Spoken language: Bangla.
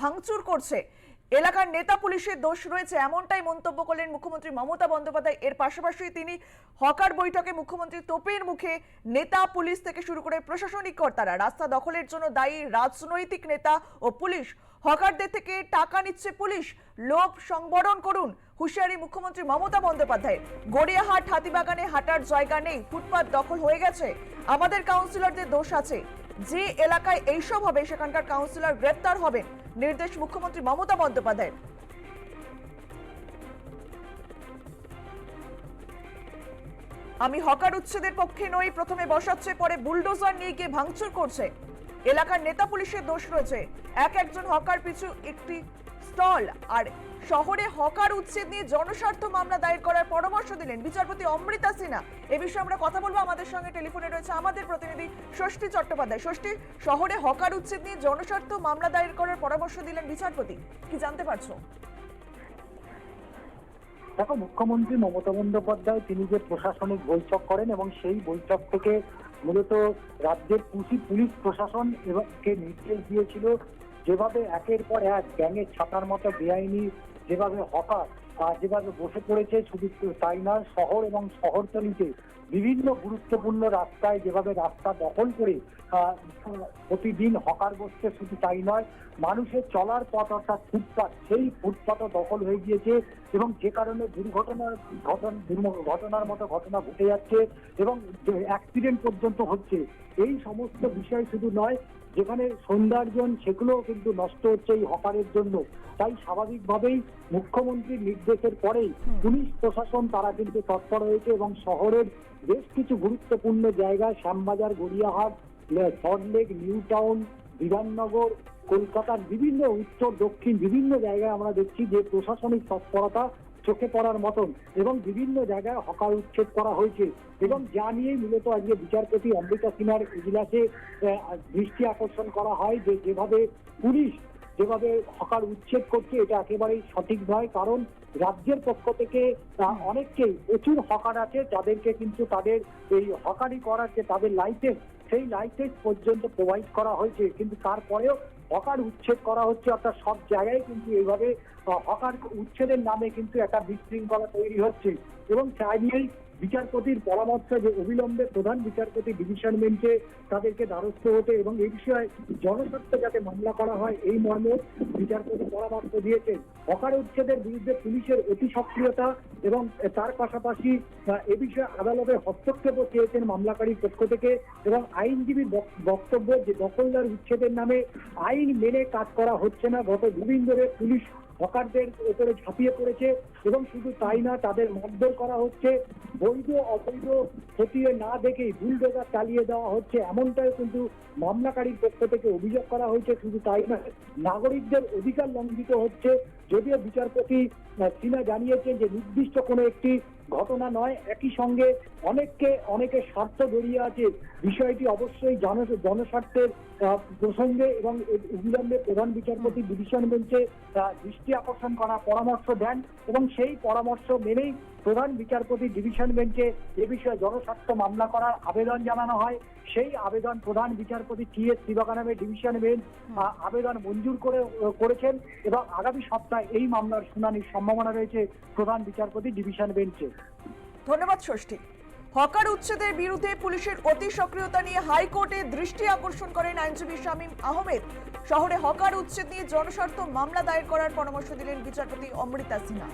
ভাঙচুর করছে। এলাকার নেতা পুলিশের দোষ রয়েছে, এমনটাই মন্তব্য করলেন মুখ্যমন্ত্রী মমতা বন্দ্যোপাধ্যায়। এর পাশাপাশি তিনি হকার বৈঠকে মুখ্যমন্ত্রী তোপের মুখে নেতা পুলিশ থেকে শুরু করে প্রশাসনিক কর্তারা, রাস্তা দখলের জন্য দায়ী রাজনৈতিক নেতা ও পুলিশ, হকারদের থেকে টাকা নিচ্ছে পুলিশ, লোভ সংবরণ করুন, হুঁশিয়ারি মুখ্যমন্ত্রী মমতা বন্দ্যোপাধ্যায় গড়িয়াহাট হাতিবাগানে হাঁটার জায়গা নেই, ফুটপাত দখল হয়ে গেছে। আমাদের কাউন্সিলরদের দোষ আছে। যে এলাকায় এইসব হবে, সেখানকার কাউন্সিলর গ্রেপ্তার হবেন, নির্দেশ মুখ্যমন্ত্রী মমতা বন্দ্যোপাধ্যায়ের। আমি হকার উচ্ছেদের পক্ষে নই, প্রথমে বসাচ্ছে, পরে বুলডোজার নিয়ে গিয়ে ভাঙচুর করছে। এলাকার নেতা পুলিশের দোষ রয়েছে। এক একজন হকার পিছু একটি স্টল। আর শহরে হকার উচ্ছেদ নিয়ে জনস্বার্থ মামলা দায়ের করার পরামর্শ দিলেন বিচারপতি অমৃতা সিনহা। এ বিষয়ে আমরা কথা বলব আমাদের সঙ্গে টেলিফোনে রয়েছে আমাদের প্রতিনিধি ষষ্ঠী চট্টোপাধ্যায়। ষষ্ঠী, শহরে হকার উচ্ছেদ নিয়ে জনস্বার্থ মামলা দায়ের করার পরামর্শ দিলেন বিচারপতি। কি জানতে পারছ? দেখো, মুখ্যমন্ত্রী মমতা বন্দ্যোপাধ্যায় তিনি যে প্রশাসনিক বৈঠক করেন এবং সেই বৈঠক থেকে মূলত রাজ্যের পুলিশ পুলিশ প্রশাসন এবং কে নির্দেশ দিয়েছিল যেভাবে একের পর এক গ্যাংয়ের ছাতার মতো বেআইনি যেভাবে হকার যেভাবে বসে পড়েছে শুধু তাই নয়, শহর এবং শহরতলিতে বিভিন্ন গুরুত্বপূর্ণ রাস্তায় যেভাবে রাস্তা দখল করে প্রতিদিন হকার বসছে শুধু তাই নয়, মানুষের চলার পথ অর্থাৎ ফুটপাথ সেই ফুটপাথও দখল হয়ে গিয়েছে এবং যে কারণে দুর্ঘটনার ঘটন ঘটনার মতো ঘটনা ঘটে যাচ্ছে এবং অ্যাক্সিডেন্ট পর্যন্ত হচ্ছে। এই সমস্ত বিষয় শুধু নয়, যেখানে সৌন্দর্যন সেগুলোও কিন্তু নষ্ট হচ্ছে এই হকারের জন্য। তাই স্বাভাবিকভাবেই মুখ্যমন্ত্রীর নির্দেশের পরেই পুলিশ প্রশাসন তারা কিন্তু তৎপর হয়েছে এবং শহরের বেশ কিছু গুরুত্বপূর্ণ জায়গায় শ্যামবাজার গড়িয়াহাট সল্টলেক নিউ টাউন বিধাননগর কলকাতার বিভিন্ন উত্তর দক্ষিণ বিভিন্ন জায়গায় আমরা দেখছি যে প্রশাসনিক তৎপরতা চোখে পড়ার মতন এবং বিভিন্ন জায়গায় হকার উচ্ছেদ করা হয়েছে এবং যা নিয়ে মূলত আজকে বিচারপতি অমৃতা সিনহার ইজলাসে দৃষ্টি আকর্ষণ করা হয় যে যেভাবে পুলিশ যেভাবে হকার উচ্ছেদ করছে, এটা একেবারেই সঠিক নয়। কারণ রাজ্যের পক্ষ থেকে অনেককেই প্রচুর হকার আছে, যাদেরকে কিন্তু তাদের এই হকারি করার যে তাদের লাইসেন্স সেই লাইসেন্স পর্যন্ত প্রোভাইড করা হয়েছে। কিন্তু তারপরেও হকার উচ্ছেদ করা হচ্ছে অর্থাৎ সব জায়গায় কিন্তু এইভাবে হকার উচ্ছেদের নামে কিন্তু একটা বিশৃঙ্খলা তৈরি হচ্ছে। এবং নিয়েই বিচারপতির পরামর্শ যে অবিলম্বে প্রধান বিচারপতি ডিভিশন বেঞ্চে তাদেরকে দ্বারস্থ হতে এবং এই বিষয়ে জনস্বার্থে যাতে মামলা করা হয়, এই মর্মে বিচারপতি পরামর্শ দিয়েছেন। হকার উচ্ছেদের বিরুদ্ধে পুলিশের অতি সক্রিয়তা এবং তার পাশাপাশি এ বিষয়ে আদালতের হস্তক্ষেপও চেয়েছেন মামলাকারীর পক্ষ থেকে এবং আইনজীবীর বক্তব্য যে দখলদার উচ্ছেদের নামে আইন মেনে কাজ করা হচ্ছে না, গত দুদিন ধরে পুলিশ হকারদের উপরে ঝাঁপিয়ে পড়েছে এবং শুধু তাই না, তাদের মারধর করা হচ্ছে। বৈধ, অবৈধ খতিয়ে না দেখেই বুলডোজার চালিয়ে দেওয়া হচ্ছে। এমনটাই কিন্তু মামলাকারীর পক্ষ থেকে অভিযোগ করা হয়েছে, শুধু তাই নয়, নাগরিকদের অধিকার লঙ্ঘিত হচ্ছে। যদিও বিচারপতি সিনা জানিয়েছেন যে নির্দিষ্ট কোনো একটি ঘটনা নয়, একই সঙ্গে অনেককে, অনেকের স্বার্থ জড়িয়ে আছে। বিষয়টি অবশ্যই জন, জনস্বার্থের প্রসঙ্গে এবং অবিলম্বে প্রধান বিচারপতি ডিভিশন বেঞ্চে দৃষ্টি আকর্ষণ করার পরামর্শ দেন এবং সেই পরামর্শ মেনেই প্রধান বিচারপতি ডিভিশন বেঞ্চে এ বিষয়ে জনস্বার্থ মামলা করার আবেদন জানানো হয়। সেই আবেদন প্রধান বিচারপতি টি এস শিবাকানামের ডিভিশন বেঞ্চ আবেদন মঞ্জুর করে করেছেন এবং আগামী সপ্তাহে এই মামলার শুনানির সম্ভাবনা রয়েছে প্রধান বিচারপতি ডিভিশন বেঞ্চে। ধন্যবাদ, ষষ্ঠী। হকার উচ্ছেদের বিরুদ্ধে পুলিশের অতি সক্রিয়তা নিয়ে হাইকোর্টে দৃষ্টি আকর্ষণ করেন আইনজীবী শামীম আহমেদ। শহরে হকার উচ্ছেদ নিয়ে জনস্বার্থ মামলা দায়ের করার পরামর্শ দিলেন বিচারপতি অমৃতা সিনহা।